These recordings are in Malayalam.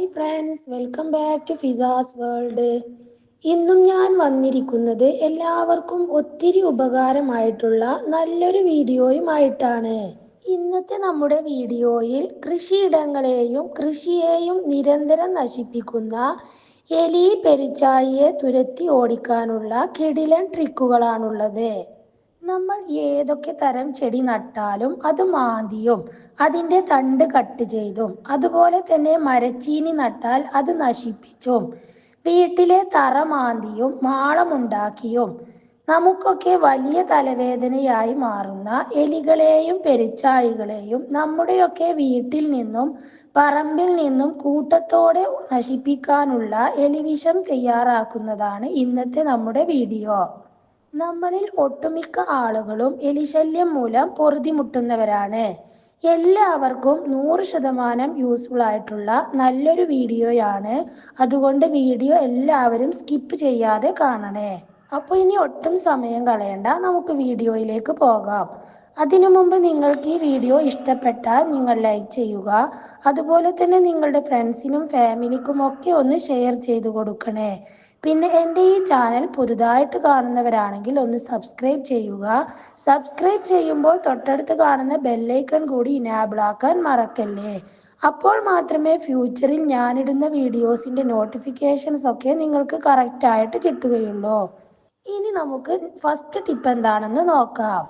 Hi friends welcome back to ഫിസാസ് world ഇന്നും ഞാൻ വന്നിരിക്കുന്നത് എല്ലാവർക്കും ഒത്തിരി ഉപകാരമായിട്ടുള്ള നല്ലൊരു വീഡിയോയുമായിട്ടാണ്. ഇന്നത്തെ നമ്മുടെ വീഡിയോയിൽ കൃഷിയിടങ്ങളെയും കൃഷിയെയും നിരന്തരം നശിപ്പിക്കുന്ന എലി പെരിച്ചായിയെ തുരത്തി ഓടിക്കാനുള്ള കിടിലൻ ട്രിക്കുകളാണുള്ളത് നമ്മൾ ഏതൊക്കെ തരം ചെടി നട്ടാലും അത് മാന്തിയും അതിന്റെ തണ്ട് കട്ട് ചെയ്തും അതുപോലെ തന്നെ മരച്ചീനി നട്ടാൽ അത് നശിപ്പിച്ചും വീട്ടിലെ തറ മാന്തിയും മാളമുണ്ടാക്കിയും നമുക്കൊക്കെ വലിയ തലവേദനയായി മാറുന്ന എലികളെയും പെരിച്ചാഴികളെയും നമ്മുടെയൊക്കെ വീട്ടിൽ നിന്നും പറമ്പിൽ നിന്നും കൂട്ടത്തോടെ നശിപ്പിക്കാനുള്ള എലിവിഷം തയ്യാറാക്കുന്നതാണ് ഇന്നത്തെ നമ്മുടെ വീഡിയോ. നമ്മളിൽ ഒട്ടുമിക്ക ആളുകളും എലിശല്യം മൂലം പൊറുതിമുട്ടുന്നവരാണ്. എല്ലാവർക്കും നൂറ് ശതമാനം യൂസ്ഫുൾ ആയിട്ടുള്ള നല്ലൊരു വീഡിയോയാണ്. അതുകൊണ്ട് വീഡിയോ എല്ലാവരും സ്കിപ്പ് ചെയ്യാതെ കാണണേ. അപ്പോൾ ഇനി ഒട്ടും സമയം കളയണ്ട. നമുക്ക് വീഡിയോയിലേക്ക് പോകാം. അതിനു മുമ്പ് നിങ്ങൾക്ക് ഈ വീഡിയോ ഇഷ്ടപ്പെട്ടാൽ നിങ്ങൾ ലൈക്ക് ചെയ്യുക. അതുപോലെ തന്നെ നിങ്ങളുടെ ഫ്രണ്ട്സിനും ഫാമിലിക്കും ഒക്കെ ഒന്ന് ഷെയർ ചെയ്ത് കൊടുക്കണേ. പിന്നെ എന്റെ ഈ ചാനൽ പുതുതായിട്ട് കാണുന്നവരാണെങ്കിൽ ഒന്ന് സബ്സ്ക്രൈബ് ചെയ്യുക. സബ്സ്ക്രൈബ് ചെയ്യുമ്പോൾ തൊട്ടടുത്ത് കാണുന്ന ബെല്ലൈക്കൺ കൂടി ഇനാബിൾ ആക്കാൻ മറക്കല്ലേ? അപ്പോൾ മാത്രമേ ഫ്യൂച്ചറിൽ ഞാനിടുന്ന വീഡിയോസിന്റെ നോട്ടിഫിക്കേഷൻസ് ഒക്കെ നിങ്ങൾക്ക് കറക്റ്റായിട്ട് കിട്ടുകയുള്ളൂ. ഇനി നമുക്ക് ഫസ്റ്റ് ടിപ്പ് എന്താണെന്ന് നോക്കാം.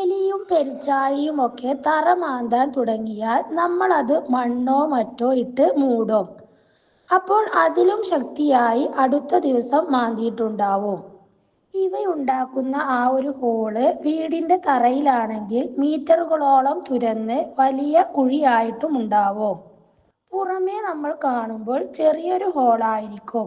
എലിയും പെരിച്ചാഴിയും ഒക്കെ തറ മാന്താൻ തുടങ്ങിയാൽ നമ്മളത് മണ്ണോ മറ്റോ ഇട്ട് മൂടും. അപ്പോൾ അതിലും ശക്തിയായി അടുത്ത ദിവസം മാന്തിയിട്ടുണ്ടാവും. ഇവയുണ്ടാക്കുന്ന ആ ഒരു ഹോൾ വീടിന്റെ തറയിലാണെങ്കിൽ മീറ്ററുകളോളം തുരന്ന് വലിയ കുഴിയായിട്ടും ഉണ്ടാവും പുറമേ നമ്മൾ കാണുമ്പോൾ ചെറിയൊരു ഹോളായിരിക്കും.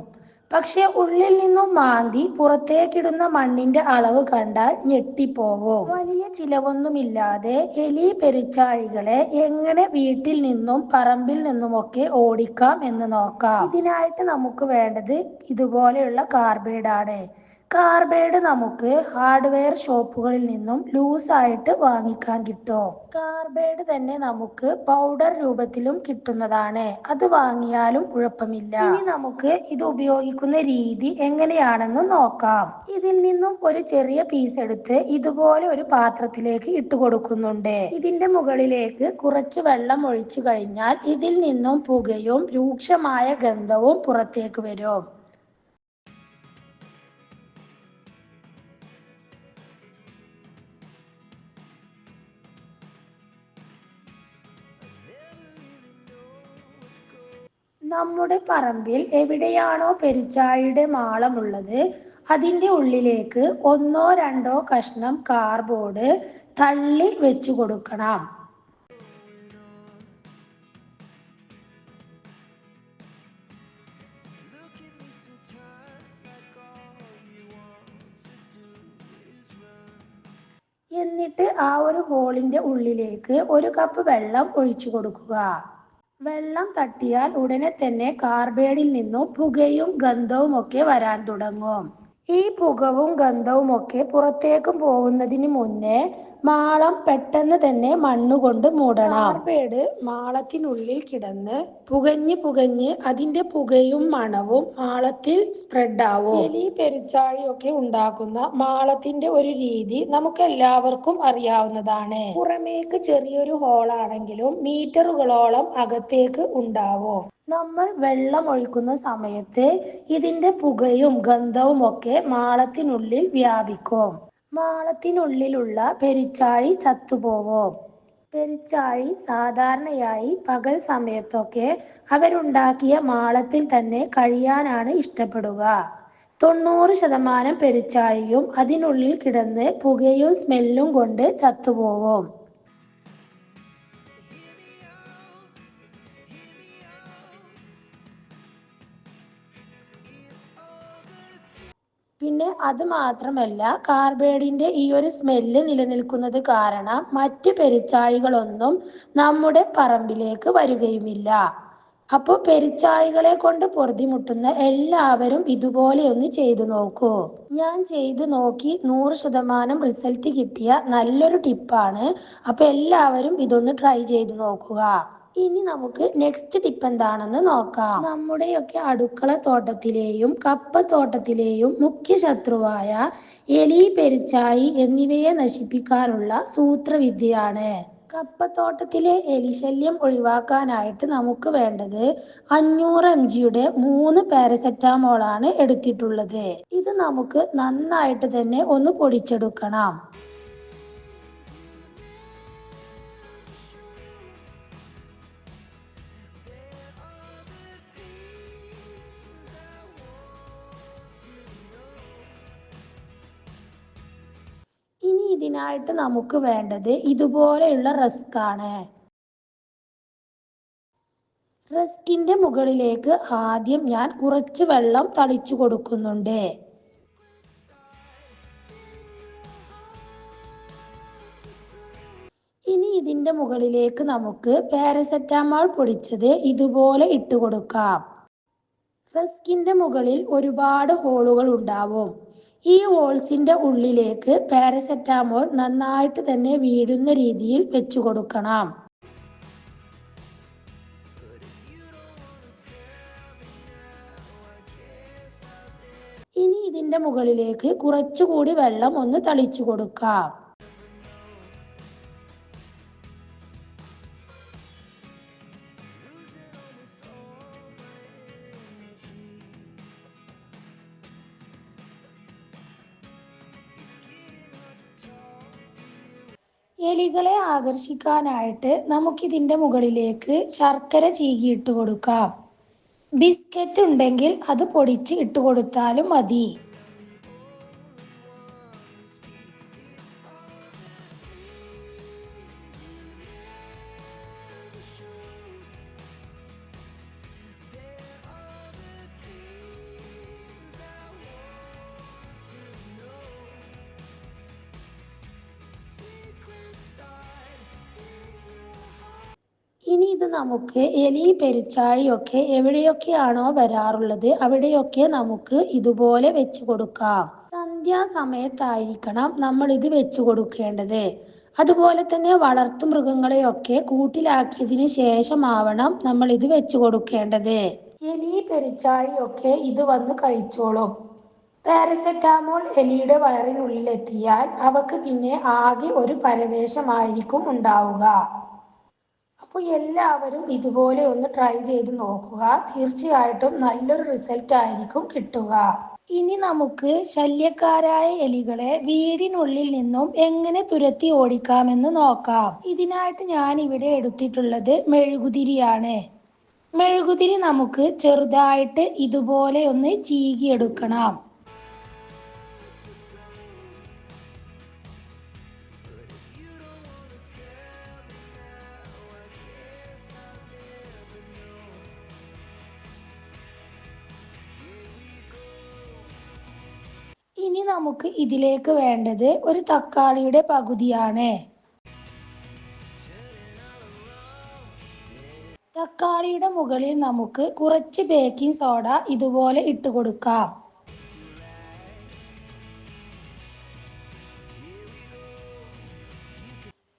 പക്ഷെ ഉള്ളിൽ നിന്നും മാന്തി പുറത്തേക്കിടുന്ന മണ്ണിന്റെ അളവ് കണ്ടാൽ ഞെട്ടിപ്പോവോ. വലിയ ചിലവൊന്നുമില്ലാതെ എലി പെരുച്ചാഴികളെ എങ്ങനെ വീട്ടിൽ നിന്നും പറമ്പിൽ നിന്നുമൊക്കെ ഓടിക്കാം എന്ന് നോക്കാം. ഇതിനായിട്ട് നമുക്ക് വേണ്ടത് ഇതുപോലെയുള്ള കാർബൈഡാണ്. കാർബൈഡ് നമുക്ക് ഹാർഡ്വെയർ ഷോപ്പുകളിൽ നിന്നും ലൂസായിട്ട് വാങ്ങിക്കാൻ കിട്ടും. കാർബേഡ് തന്നെ നമുക്ക് പൗഡർ രൂപത്തിലും കിട്ടുന്നതാണ്. അത് വാങ്ങിയാലും കുഴപ്പമില്ല. ഇനി നമുക്ക് ഇത് ഉപയോഗിക്കുന്ന രീതി എങ്ങനെയാണെന്ന് നോക്കാം. ഇതിൽ നിന്നും ഒരു ചെറിയ പീസ് എടുത്ത് ഇതുപോലെ ഒരു പാത്രത്തിലേക്ക് ഇട്ട് കൊടുക്കുന്നുണ്ട്. ഇതിന്റെ മുകളിലേക്ക് കുറച്ച് വെള്ളം ഒഴിച്ചു കഴിഞ്ഞാൽ ഇതിൽ നിന്നും പുകയും രൂക്ഷമായ ഗന്ധവും പുറത്തേക്ക് വരും. നമ്മുടെ പറമ്പിൽ എവിടെയാണോ പെരിച്ചാഴിയുടെ മാളമുള്ളത് അതിന്റെ ഉള്ളിലേക്ക് ഒന്നോ രണ്ടോ കഷ്ണം കാർബോർഡ് തള്ളി വെച്ചു കൊടുക്കണം. എന്നിട്ട് ആ ഒരു ഹോളിന്റെ ഉള്ളിലേക്ക് ഒരു കപ്പ് വെള്ളം ഒഴിച്ചു കൊടുക്കുക. വെള്ളം തട്ടിയാൽ ഉടനെ തന്നെ കാർബേഡിൽ നിന്നും പുകയും ഗന്ധവും ഒക്കെ വരാൻ തുടങ്ങും. ഈ പുകവും ഗന്ധവും ഒക്കെ പുറത്തേക്കും പോകുന്നതിന് മുന്നേ മാളം പെട്ടെന്ന് തന്നെ മണ്ണുകൊണ്ട് മൂടണം. കാർബൈഡ് മാളത്തിനുള്ളിൽ കിടന്ന് പുകഞ്ഞ് പുകഞ്ഞ് അതിന്റെ പുകയും മണവും മാളത്തിൽ സ്പ്രെഡ് ആവും എലി പെരുച്ചാഴിയൊക്കെ ഉണ്ടാക്കുന്ന മാളത്തിന്റെ ഒരു രീതി നമുക്ക് എല്ലാവർക്കും അറിയാവുന്നതാണ്. പുറമേക്ക് ചെറിയൊരു ഹോളാണെങ്കിലും മീറ്ററുകളോളം അകത്തേക്ക് ഉണ്ടാവും. നമ്മൾ വെള്ളം ഒഴിക്കുന്ന സമയത്ത് ഇതിന്റെ പുകയും ഗന്ധവും ഒക്കെ മാളത്തിനുള്ളിൽ വ്യാപിക്കും. മാളത്തിനുള്ളിലുള്ള പെരിച്ചാഴി ചത്തുപോവും. പെരിച്ചാഴി സാധാരണയായി പകൽ സമയത്തൊക്കെ അവരുണ്ടാക്കിയ മാളത്തിൽ തന്നെ കഴിയാനാണ് ഇഷ്ടപ്പെടുക. തൊണ്ണൂറ് ശതമാനം പെരിച്ചാഴിയും അതിനുള്ളിൽ കിടന്ന് പുകയും സ്മെല്ലും കൊണ്ട് ചത്തുപോവും. പിന്നെ അത് മാത്രമല്ല കാർബൈഡിന്റെ ഈ ഒരു സ്മെല്ല് നിലനിൽക്കുന്നത് കാരണം മറ്റ് പെരിച്ചാഴികളൊന്നും നമ്മുടെ പറമ്പിലേക്ക് വരികയുമില്ല. അപ്പോൾ പെരിച്ചാഴികളെ കൊണ്ട് പൊറുതിമുട്ടുന്ന എല്ലാവരും ഇതുപോലെ ഒന്ന് ചെയ്തു നോക്കൂ. ഞാൻ ചെയ്ത് നോക്കി നൂറ് ശതമാനം റിസൾട്ട് കിട്ടിയ നല്ലൊരു ടിപ്പാണ്. അപ്പോൾ എല്ലാവരും ഇതൊന്ന് ട്രൈ ചെയ്തു നോക്കുക. ഇനി നമുക്ക് നെക്സ്റ്റ് ടിപ്പ് എന്താണെന്ന് നോക്കാം. നമ്മുടെയൊക്കെ അടുക്കള തോട്ടത്തിലെയും കപ്പ തോട്ടത്തിലെയും മുഖ്യ ശത്രുവായ എലി പെരിച്ചാഴി എന്നിവയെ നശിപ്പിക്കാനുള്ള സൂത്രവിദ്യയാണ്. കപ്പത്തോട്ടത്തിലെ എലിശല്യം ഒഴിവാക്കാനായിട്ട് നമുക്ക് വേണ്ടത് അഞ്ഞൂറ് എം ജിയുടെ മൂന്ന് പാരസെറ്റാമോളാണ് എടുത്തിട്ടുള്ളത്. ഇത് നമുക്ക് നന്നായിട്ട് തന്നെ ഒന്ന് പൊടിച്ചെടുക്കണം. ഇതിനായിട്ട് നമുക്ക് വേണ്ടത് ഇതുപോലെയുള്ള റസ്ക് ആണ്. റസ്കിന്റെ മുകളിലേക്ക് ആദ്യം ഞാൻ കുറച്ച് വെള്ളം തളിച്ചു കൊടുക്കുന്നുണ്ട്. ഇനി ഇതിന്റെ മുകളിലേക്ക് നമുക്ക് പാരസെറ്റാമോൾ പൊടിച്ചത് ഇതുപോലെ ഇട്ട് കൊടുക്കാം. മുകളിൽ ഒരുപാട് ഹോളുകൾ ഉണ്ടാവും. ഈ ഹോൾസിന്റെ ഉള്ളിലേക്ക് പാരസെറ്റാമോൾ നന്നായിട്ട് തന്നെ വീഴുന്ന രീതിയിൽ വെച്ചു കൊടുക്കണം. ഇനി ഇതിന്റെ മുകളിലേക്ക് കുറച്ചുകൂടി വെള്ളം ഒന്ന് തളിച്ചു കൊടുക്കാം. എലികളെ ആകർഷിക്കാനായിട്ട് നമുക്കിതിന്റെ മുകളിലേക്ക് ശർക്കര ചീകിയിട്ട് കൊടുക്കാം. ബിസ്ക്കറ്റ് ഉണ്ടെങ്കിൽ അത് പൊടിച്ച് ഇട്ട് കൊടുത്താലും മതി. ഇനി ഇത് നമുക്ക് എലി പെരുച്ചാഴിയൊക്കെ എവിടെയൊക്കെയാണോ വരാറുള്ളത് അവിടെയൊക്കെ നമുക്ക് ഇതുപോലെ വെച്ച് കൊടുക്കാം. സന്ധ്യാസമയത്തായിരിക്കണം നമ്മൾ ഇത് വെച്ച് കൊടുക്കേണ്ടത്. അതുപോലെ തന്നെ വളർത്തു മൃഗങ്ങളെയൊക്കെ കൂട്ടിലാക്കിയതിന് ശേഷമാവണം നമ്മൾ ഇത് വെച്ച് കൊടുക്കേണ്ടത്. എലി പെരിച്ചാഴിയൊക്കെ ഇത് വന്ന് കഴിച്ചോളും. പാരസെറ്റാമോൾ എലിയുടെ വയറിനുള്ളിലെത്തിയാൽ അവക്ക് പിന്നെ ആകെ ഒരു പരവേശമായിരിക്കും ഉണ്ടാവുക. അപ്പോൾ എല്ലാവരും ഇതുപോലെ ഒന്ന് ട്രൈ ചെയ്ത് നോക്കുക. തീർച്ചയായിട്ടും നല്ലൊരു റിസൾട്ട് ആയിരിക്കും കിട്ടുക. ഇനി നമുക്ക് ശല്യക്കാരായ എലികളെ വീടിനുള്ളിൽ നിന്നും എങ്ങനെ തുരത്തി ഓടിക്കാമെന്ന് നോക്കാം. ഇതിനായിട്ട് ഞാൻ ഇവിടെ എടുത്തിട്ടുള്ളത് മെഴുകുതിരിയാണ്. മെഴുകുതിരി നമുക്ക് ചെറുതായിട്ട് ഇതുപോലെ ഒന്ന് ചീകിയെടുക്കണം. ഇനി നമുക്ക് ഇതിലേക്ക് വേണ്ടത് ഒരു തക്കാളിയുടെ പകുതിയാണ്. തക്കാളിയുടെ മുകളിൽ നമുക്ക് കുറച്ച് ബേക്കിംഗ് സോഡ ഇതുപോലെ ഇട്ട് കൊടുക്കാം.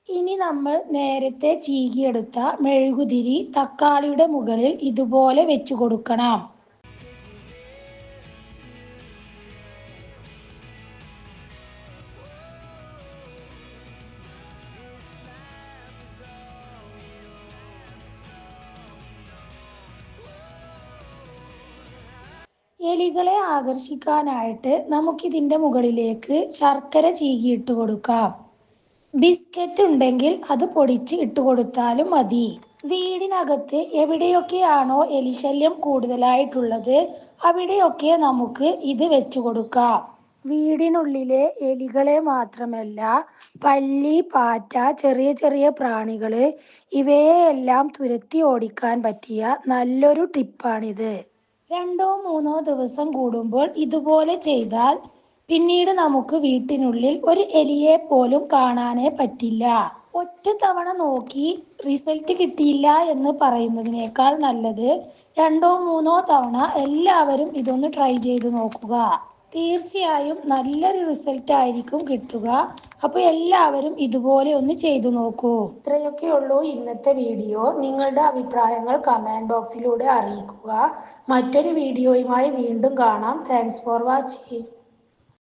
ഇനി നമ്മൾ നേരത്തെ ചീകിയെടുത്ത മെഴുകുതിരി തക്കാളിയുടെ മുകളിൽ ഇതുപോലെ വെച്ച് കൊടുക്കണം. എലികളെ ആകർഷിക്കാനായിട്ട് നമുക്കിതിന്റെ മുകളിലേക്ക് ശർക്കര ചീകിയിട്ട് കൊടുക്കാം. ബിസ്ക്കറ്റ് ഉണ്ടെങ്കിൽ അത് പൊടിച്ച് ഇട്ട് കൊടുത്താലും മതി. വീടിനകത്ത് എവിടെയൊക്കെയാണോ എലിശല്യം കൂടുതലായിട്ടുള്ളത് അവിടെയൊക്കെ നമുക്ക് ഇത് വെച്ച് കൊടുക്കാം. വീടിനുള്ളിലെ എലികളെ മാത്രമല്ല പല്ലി പാറ്റ ചെറിയ ചെറിയ പ്രാണികൾ ഇവയെയെല്ലാം തുരത്തി ഓടിക്കാൻ പറ്റിയ നല്ലൊരു ടിപ്പാണിത്. രണ്ടോ മൂന്നോ ദിവസം കൂടുമ്പോൾ ഇതുപോലെ ചെയ്താൽ പിന്നീട് നമുക്ക് വീട്ടിനുള്ളിൽ ഒരു എലിയെ പോലും കാണാനേ പറ്റില്ല. ഒറ്റ തവണ നോക്കി റിസൾട്ട് കിട്ടിയില്ല എന്ന് പറയുന്നതിനേക്കാൾ നല്ലത് രണ്ടോ മൂന്നോ തവണ എല്ലാവരും ഇതൊന്ന് ട്രൈ ചെയ്ത് നോക്കുക. തീർച്ചയായും നല്ലൊരു റിസൾട്ട് ആയിരിക്കും കിട്ടുക. അപ്പോൾ എല്ലാവരും ഇതുപോലെ ഒന്ന് ചെയ്തു നോക്കൂ. ഇത്രയൊക്കെ ഉള്ളൂ ഇന്നത്തെ വീഡിയോ നിങ്ങളുടെ അഭിപ്രായങ്ങൾ കമന്റ് ബോക്സിലൂടെ അറിയിക്കുക. മറ്റൊരു വീഡിയോയുമായി വീണ്ടും കാണാം. Thanks for watching